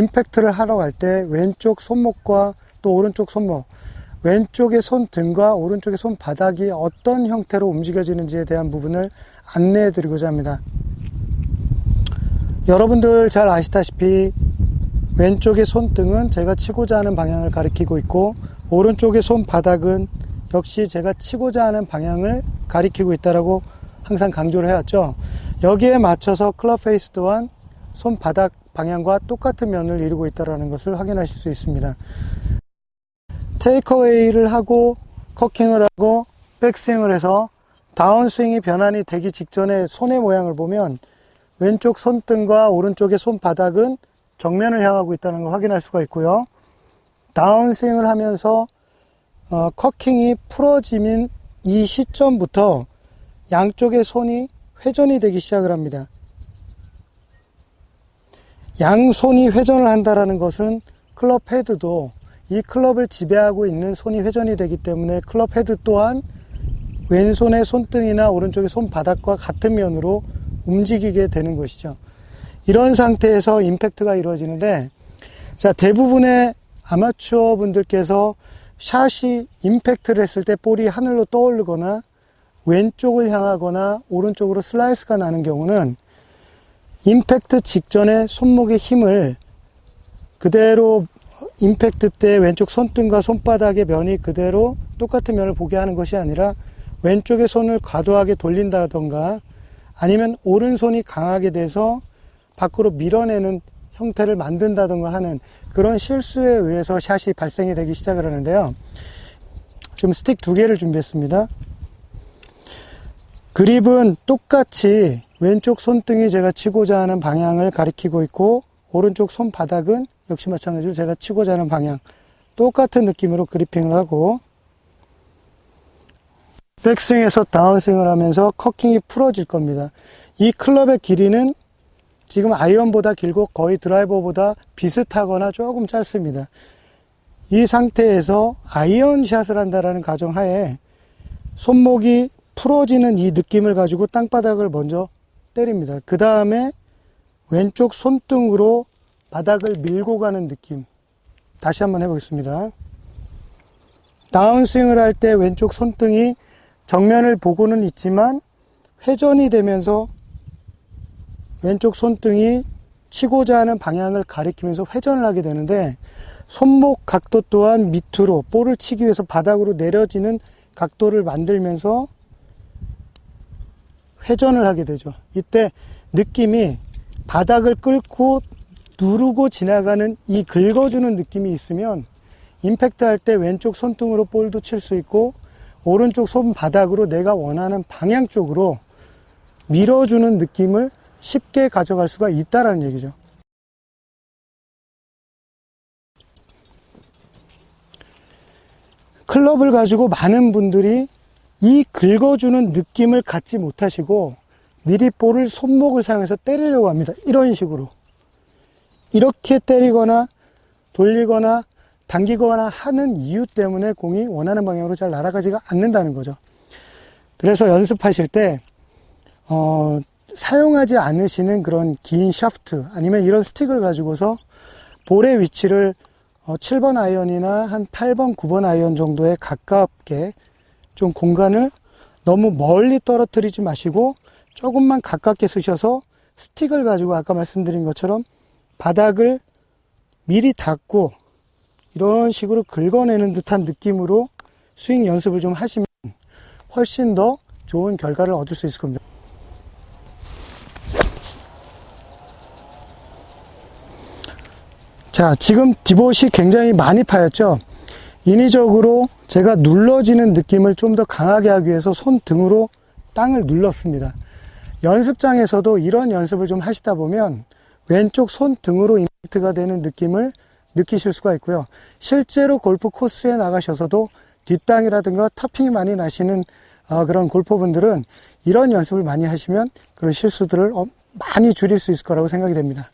임팩트를 하러 갈 때 왼쪽 손목과 또 오른쪽 손목, 왼쪽의 손등과 오른쪽의 손바닥이 어떤 형태로 움직여지는지에 대한 부분을 안내해 드리고자 합니다. 여러분들 잘 아시다시피 왼쪽의 손등은 제가 치고자 하는 방향을 가리키고 있고 오른쪽의 손바닥은 역시 제가 치고자 하는 방향을 가리키고 있다라고 항상 강조를 해왔죠. 여기에 맞춰서 클럽 페이스 또한 손바닥 방향과 똑같은 면을 이루고 있다는 것을 확인하실 수 있습니다. 테이크어웨이를 하고 커킹을 하고 백스윙을 해서 다운스윙이 변환이 되기 직전에 손의 모양을 보면 왼쪽 손등과 오른쪽의 손바닥은 정면을 향하고 있다는 걸 확인할 수가 있고요. 다운스윙을 하면서 어, 커킹이 풀어지는 이 시점부터 양쪽의 손이 회전이 되기 시작을 합니다. 양손이 회전을 한다라는 것은 클럽 헤드도 이 클럽을 지배하고 있는 손이 회전이 되기 때문에 클럽 헤드 또한 왼손의 손등이나 오른쪽의 손바닥과 같은 면으로 움직이게 되는 것이죠. 이런 상태에서 임팩트가 이루어지는데 자 대부분의 아마추어 분들께서 샷이 임팩트를 했을 때 볼이 하늘로 떠오르거나 왼쪽을 향하거나 오른쪽으로 슬라이스가 나는 경우는 임팩트 직전에 손목의 힘을 그대로 임팩트 때 왼쪽 손등과 손바닥의 면이 그대로 똑같은 면을 보게 하는 것이 아니라 왼쪽의 손을 과도하게 돌린다던가 아니면 오른손이 강하게 돼서 밖으로 밀어내는 형태를 만든다던가 하는 그런 실수에 의해서 샷이 발생이 되기 시작을 하는데요. 지금 스틱 두 개를 준비했습니다. 그립은 똑같이 왼쪽 손등이 제가 치고자 하는 방향을 가리키고 있고 오른쪽 손바닥은 역시 마찬가지로 제가 치고자 하는 방향 똑같은 느낌으로 그리핑을 하고 백스윙에서 다운스윙을 하면서 커킹이 풀어질 겁니다. 이 클럽의 길이는 지금 아이언보다 길고 거의 드라이버보다 비슷하거나 조금 짧습니다. 이 상태에서 아이언샷을 한다라는 가정하에 손목이 풀어지는 이 느낌을 가지고 땅바닥을 먼저 때립니다. 그 다음에 왼쪽 손등으로 바닥을 밀고 가는 느낌. 다시 한번 해보겠습니다. 다운스윙을 할 때 왼쪽 손등이 정면을 보고는 있지만 회전이 되면서 왼쪽 손등이 치고자 하는 방향을 가리키면서 회전을 하게 되는데 손목 각도 또한 밑으로 볼을 치기 위해서 바닥으로 내려지는 각도를 만들면서 회전을 하게 되죠. 이때 느낌이 바닥을 끌고 누르고 지나가는 이 긁어주는 느낌이 있으면 임팩트 할 때 왼쪽 손등으로 볼도 칠 수 있고 오른쪽 손바닥으로 내가 원하는 방향 쪽으로 밀어주는 느낌을 쉽게 가져갈 수가 있다라는 얘기죠. 클럽을 가지고 많은 분들이 이 긁어주는 느낌을 갖지 못하시고 미리 볼을 손목을 사용해서 때리려고 합니다. 이런 식으로. 이렇게 때리거나 돌리거나 당기거나 하는 이유 때문에 공이 원하는 방향으로 잘 날아가지가 않는다는 거죠. 그래서 연습하실 때, 어, 사용하지 않으시는 그런 긴 샤프트 아니면 이런 스틱을 가지고서 볼의 위치를 어, 7번 아이언이나 한 8번, 9번 아이언 정도에 가깝게 좀 공간을 너무 멀리 떨어뜨리지 마시고 조금만 가깝게 쓰셔서 스틱을 가지고 아까 말씀드린 것처럼 바닥을 미리 닫고 이런 식으로 긁어내는 듯한 느낌으로 스윙 연습을 좀 하시면 훨씬 더 좋은 결과를 얻을 수 있을 겁니다. 자, 지금 디봇이 굉장히 많이 파였죠? 인위적으로 제가 눌러지는 느낌을 좀 더 강하게 하기 위해서 손 등으로 땅을 눌렀습니다. 연습장에서도 이런 연습을 좀 하시다 보면 왼쪽 손 등으로 임팩트가 되는 느낌을 느끼실 수가 있고요. 실제로 골프 코스에 나가셔서도 뒷땅이라든가 터핑이 많이 나시는 어, 그런 골퍼분들은 이런 연습을 많이 하시면 그런 실수들을 어, 많이 줄일 수 있을 거라고 생각이 됩니다.